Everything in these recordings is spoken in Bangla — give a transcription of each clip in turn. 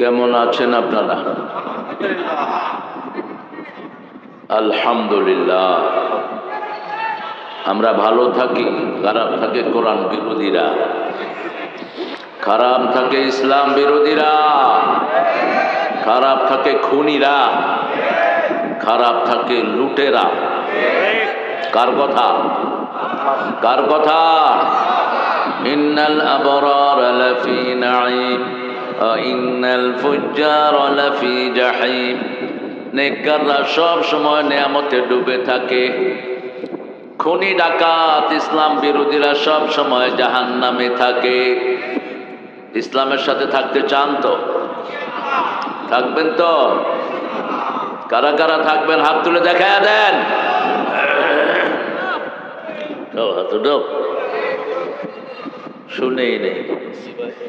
কেমন আছেন আপনারা? আলহামদুলিল্লাহ। আমরা ভালো থাকি, খারাপ থাকে কোরআন বিরোধীরা। খারাপ থাকে ইসলাম বিরোধীরা। খারাপ থাকে খুনিরা। খারাপ থাকে লুটেরা। কার কথা? কার কথা? ইন্নাল আবরার নাঈম। ইন্নাল ফুজ্জার লাফি জাহিম। নেককাররা সব সময় নিয়ামতে ডুবে থাকে। খুনি, ডাকাত, ইসলাম বিরোধীরা সব সময় জাহান্নামে থাকে। ইসলামের সাথে থাকতে চান তো? থাকবেন তো? কারা কারা থাকবেন? হাত তুলে দেখা দেন। হাত। শুনেই নেই।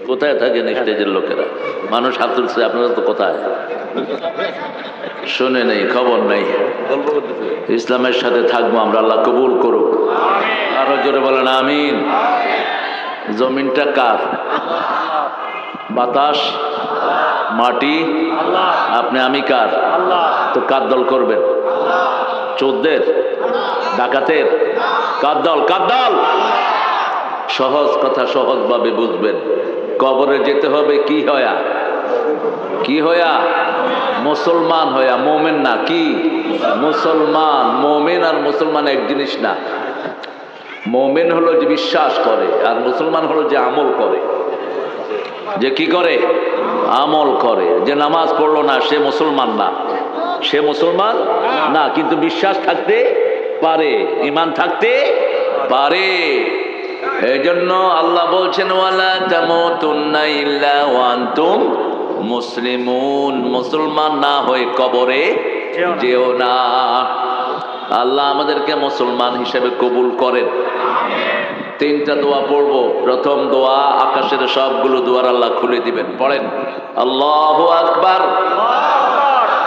কোথায় থাকেন স্টেজের লোকেরা? মানুষ হাত তুলছে, আপনারা তো কোথায়? শুনে নেই, খবর নেই। ইসলামের সাথে থাকব আমরা, আল্লাহ কবুল করুক। আরও জোরে বলেন, আমিন। জমিনটা কার? বাতাস? মাটি? আপনি, আমি কার? তো কার দল করবেন? চোদ্দের ডাকাতের? কার দল? কার দল? সহজ কথা সহজভাবে বুঝবেন। কবরে যেতে হবে কি হয়া? কি হয়া? মুসলমান হয়া, মোমেন না, কি? মুসলমান, মোমেন আর মুসলমান এক জিনিস না। মোমেন হলো যে বিশ্বাস করে, আর মুসলমান হলো যে আমল করে। যে কি করে? আমল করে। যে নামাজ পড়ল না, সে মুসলমান না। সে মুসলমান না, কিন্তু বিশ্বাস থাকতে পারে, ইমান থাকতে পারে। এই জন্য আল্লাহ বলছেন ওয়ালা তামুতুন্না ইল্লা ওয়া আনতুম মুসলিমুন। মুসলমান না হয়ে কবরে যেও না। আল্লাহ আমাদেরকে মুসলমান হিসেবে কবুল করেন। তিনটা দোয়া পড়ব। প্রথম দোয়া আকাশের সবগুলো দুয়ার আল্লাহ খুলে দিবেন। পড়েন। আল্লাহ আকবার।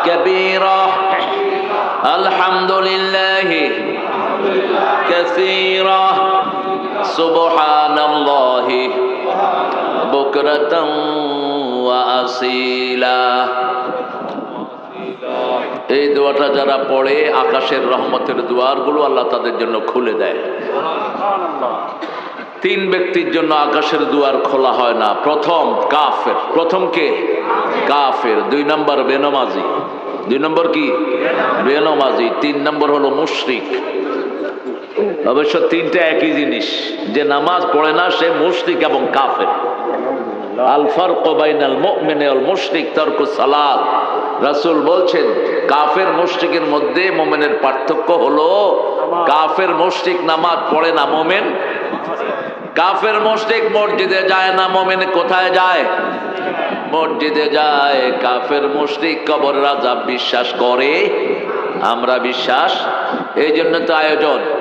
কবীরা। আলহামদুলিল্লাহ। كثيرا سبحان الله بكرة وأصيلا এই দোয়াটা যারা পড়ে আকাশের রহমতের দুয়ারগুলো আল্লাহ তাদের জন্য খুলে দেয় তিন ব্যক্তির জন্য আকাশের দুয়ার খোলা হয় না প্রথম কাফের প্রথম কে কাফের দুই নম্বর বেনমাজি দুই নম্বর কি বেনমাজি তিন নম্বর হলো মুশরিক অবশ্য তিনটা একই জিনিস। যে নামাজ পড়ে না, সে মুশরিক এবং কাফের। আলফার কোবাইনাল আল মুশরিক তর্ক সালাদ রাসূল বলছেন, কাফের মুশরিকের মধ্যে মোমেনের পার্থক্য হলো, কাফের মুশরিক নামাজ পড়ে না, মোমেন। কাফের মুশরিক মসজিদে যায় না, মোমেন কোথায় যায়? মসজিদে যায়, কাফের মুশরিক কবর রাজা বিশ্বাস করে, আমরা বিশ্বাস। এই জন্য তো আয়োজন।